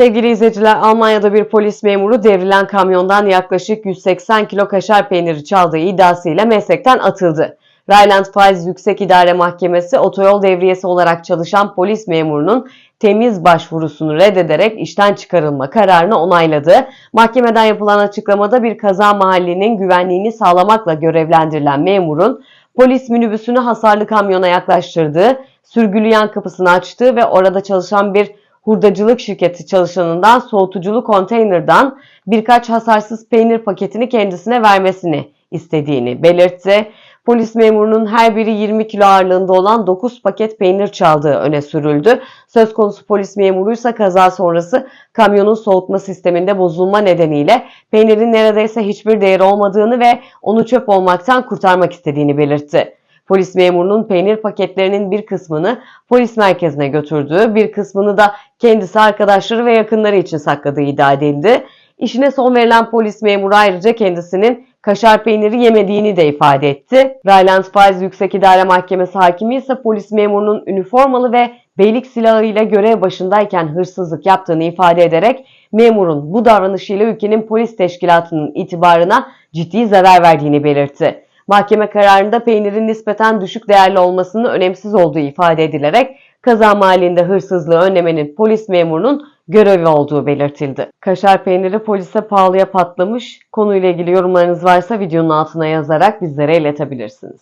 Sevgili izleyiciler, Almanya'da bir polis memuru devrilen kamyondan yaklaşık 180 kilo kaşar peyniri çaldığı iddiasıyla meslekten atıldı. Rheinland Pfalz Yüksek İdare Mahkemesi otoyol devriyesi olarak çalışan polis memurunun temiz başvurusunu reddederek işten çıkarılma kararını onayladı. Mahkemeden yapılan açıklamada bir kaza mahallinin güvenliğini sağlamakla görevlendirilen memurun polis minibüsünü hasarlı kamyona yaklaştırdığı, sürgülü yan kapısını açtığı ve orada çalışan bir hurdacılık şirketi çalışanından soğutuculu konteynerdan birkaç hasarsız peynir paketini kendisine vermesini istediğini belirtti. Polis memurunun her biri 20 kilo ağırlığında olan 9 paket peynir çaldığı öne sürüldü. Söz konusu polis memuruysa kaza sonrası kamyonun soğutma sisteminde bozulma nedeniyle peynirin neredeyse hiçbir değeri olmadığını ve onu çöp olmaktan kurtarmak istediğini belirtti. Polis memurunun peynir paketlerinin bir kısmını polis merkezine götürdüğü, bir kısmını da kendisi arkadaşları ve yakınları için sakladığı iddia edildi. İşine son verilen polis memuru ayrıca kendisinin kaşar peyniri yemediğini de ifade etti. Rheinland Pfalz Yüksek İdare Mahkemesi hakimi ise polis memurunun üniformalı ve beylik silahıyla görev başındayken hırsızlık yaptığını ifade ederek memurun bu davranışıyla ülkenin polis teşkilatının itibarına ciddi zarar verdiğini belirtti. Mahkeme kararında peynirin nispeten düşük değerli olmasının önemsiz olduğu ifade edilerek kaza mahallinde hırsızlığı önlemenin polis memurunun görevi olduğu belirtildi. Kaşar peyniri polise pahalıya patlamış. Konuyla ilgili yorumlarınız varsa videonun altına yazarak bizlere iletebilirsiniz.